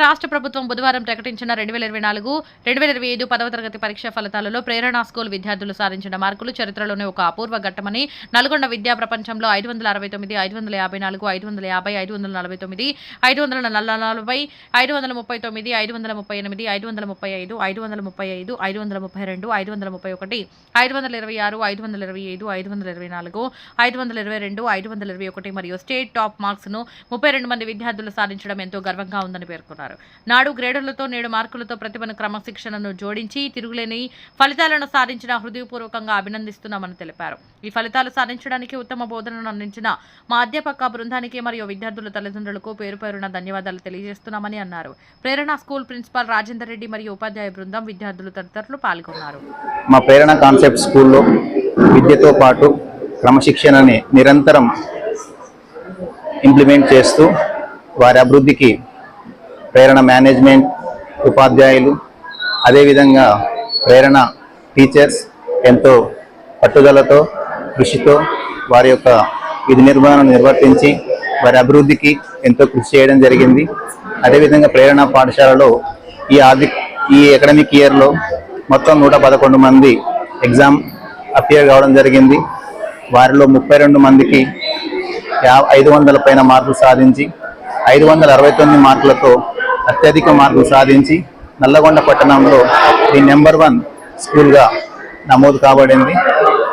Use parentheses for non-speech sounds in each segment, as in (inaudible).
రాష్ట్ర ప్రభుత్వం బుధవారం ప్రకటించిన రెండు వేల ఇరవై నాలుగు రెండు వేల ఇరవై ఐదు పదవ తరగతి పరీక్ష ఫలితాలలో ప్రేరణ స్కూల్ విద్యార్థులు సాధించిన మార్కులు చరిత్రలోనే ఒక అపూర్వ ఘట్టమని నల్గొండ విద్యా ప్రపంచంలో ఐదు వందల అరవై తొమ్మిది ఐదు వందల యాభై నాలుగు ఐదు వందల యాభై ఐదు వందల నలభై తొమ్మిది ఐదు వందల నలభై ఐదు వందల ముప్పై తొమ్మిది ఐదు వందల ముప్పై ఎనిమిది ఐదు వందల ముప్పై ఐదు ఐదు వందల ముప్పై ఐదు ఐదు వందల ముప్పై రెండు ఐదు వందల ముప్పై ఒకటి ఐదు వందల ఇరవై ఆరు ఐదు వందల ఇరవై ఐదు ఐదు వందల ఇరవై నాలుగు ఐదు వందల ఇరవై రెండు ఐదు వందల ఇరవై ఒకటి మరియు స్టేట్ టాప్ మార్క్స్ను ముప్పై రెండు మంది విద్యార్థులు సాధించడం ఎంతో గర్వంగా ఉందని పేర్కొన్నారు నాడు గ్రేడర్లతో నేడు మార్కులతో ప్రతిభను క్రమశిక్షణను జోడించి తిరుగులేని ఫలితాలను సాధించిన హృదయపూర్వకంగా అభినందిస్తున్నామని తెలిపారు. ఈ ఫలితాలు సాధించడానికి ఉత్తమ బోధనను అందించిన మా అధ్యాపక బృందానికి మరియు విద్యార్థుల తల్లిదండ్రులకు పేరు పేరున ధన్యవాదాలు తెలియజేస్తున్నామని అన్నారు. ప్రేరణ స్కూల్ ప్రిన్సిపాల్ రాజేందర్ రెడ్డి మరియు ఉపాధ్యాయ బృందం విద్యార్థులు తదితరులు పాల్గొన్నారు. మా ప్రేరణ కాన్సెప్ట్ స్కూల్లో విద్యతో పాటు క్రమశిక్షణని నిరంతరం ఇంప్లిమెంట్ చేస్తూ వారి అభివృద్ధికి ప్రేరణ మేనేజ్మెంట్ ఉపాధ్యాయులు అదేవిధంగా ప్రేరణ టీచర్స్ ఎంతో పట్టుదలతో కృషితో వారి యొక్క విధి నిర్వహణను నిర్వర్తించి వారి అభివృద్ధికి ఎంతో కృషి చేయడం జరిగింది. అదేవిధంగా ప్రేరణ పాఠశాలలో ఈ ఆర్థిక ఈ అకాడమిక్ ఇయర్లో మొత్తం నూట పదకొండు మంది ఎగ్జామ్ అపియర్ కావడం జరిగింది. వారిలో ముప్పై రెండు మందికి యా ఐదు వందల పైన మార్కులు సాధించి ఐదు వందల అరవై తొమ్మిది మార్కులతో అత్యధిక మార్కులు సాధించి నల్లగొండ పట్టణంలో ఈ నెంబర్ వన్ స్కూల్గా నమోదు కాబడింది.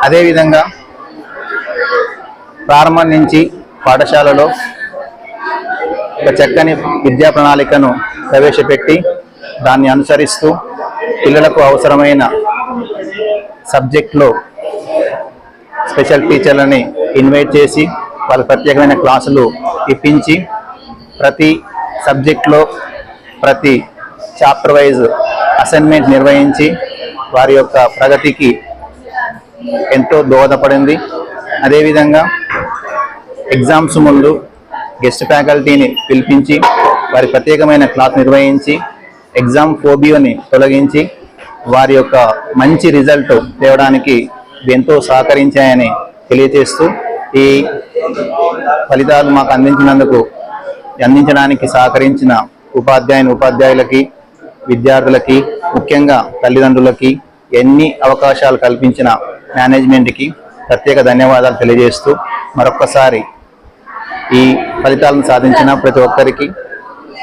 అదేవిధంగా ప్రారంభం నుంచి పాఠశాలలో ఒక చక్కని విద్యా ప్రణాళికను ప్రవేశపెట్టి దాన్ని అనుసరిస్తూ పిల్లలకు అవసరమైన సబ్జెక్ట్లో స్పెషల్ టీచర్లని ఇన్వైట్ చేసి వాళ్ళ ప్రత్యేకమైన క్లాసులు ఇప్పించి ప్రతి సబ్జెక్ట్లో ప్రతి చాప్టర్ వైజ్ అసైన్మెంట్ నిర్వహించి వారి యొక్క ప్రగతికి ఎంతో దోహదపడింది. అదేవిధంగా ఎగ్జామ్స్ ముందు గెస్ట్ ఫ్యాకల్టీని పిలిపించి వారి ప్రత్యేకమైన క్లాస్ నిర్వహించి ఎగ్జామ్ ఫోబియోని తొలగించి వారి యొక్క మంచి రిజల్ట్ తేవడానికి ఎంతో సహకరించాయని తెలియజేస్తూ ఈ ఫలితాలు మాకు అందించినందుకు అందించడానికి సహకరించిన ఉపాధ్యాయుని ఉపాధ్యాయులకి విద్యార్థులకి ముఖ్యంగా తల్లిదండ్రులకి ఎన్ని అవకాశాలు కల్పించిన మేనేజ్మెంట్కి ప్రత్యేక ధన్యవాదాలు తెలియజేస్తూ మరొక్కసారి ఈ ఫలితాలను సాధించిన ప్రతి ఒక్కరికి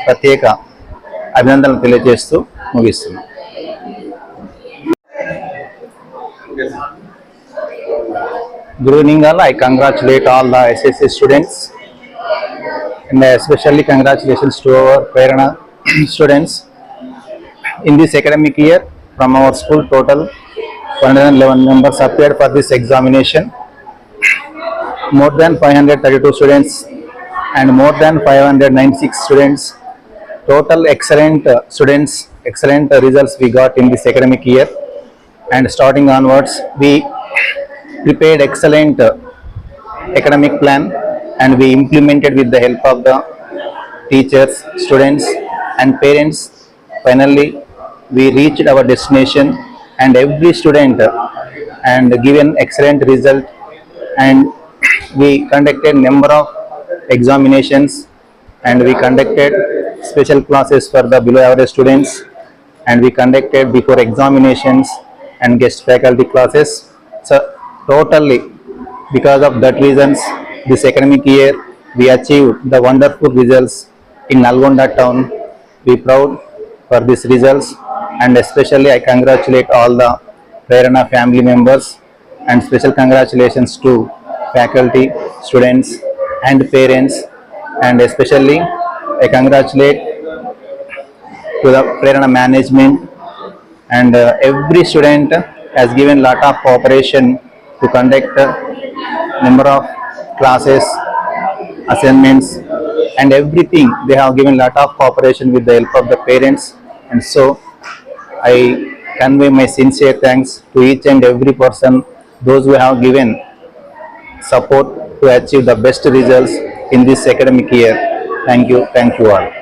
ప్రత్యేక అభినందనలు తెలియజేస్తూ ముగిస్తున్నాం Good evening all. I congratulate all the SSC students and especially congratulations to our Prerana (clears throat) students. In this academic year, from our school, total 111 members appeared for this examination. More than 532 students and more than 596 students. Total excellent uh, students, excellent uh, results we got in this academic year. And starting onwards, we prepared excellent uh, academic plan and we implemented with the help of the teachers, students and parents. Finally, we reached our destination and every student and given excellent result and we conducted number of examinations and we conducted special classes for the below average students and we conducted before examinations and guest faculty classes. So totally because of that reasons this academic year we achieved the wonderful results in Nalgonda town. We proud for these results and especially I congratulate all the Prerana family members and special congratulations to faculty, students and parents and especially I congratulate to the Prerana management and uh, every student has given lot of cooperation to conduct uh, number of classes, assignments and everything. They have given a lot of cooperation with the help of the parents and so I convey my sincere thanks to each and every person, those who have given support to achieve the best results in this academic year. Thank you, thank you all.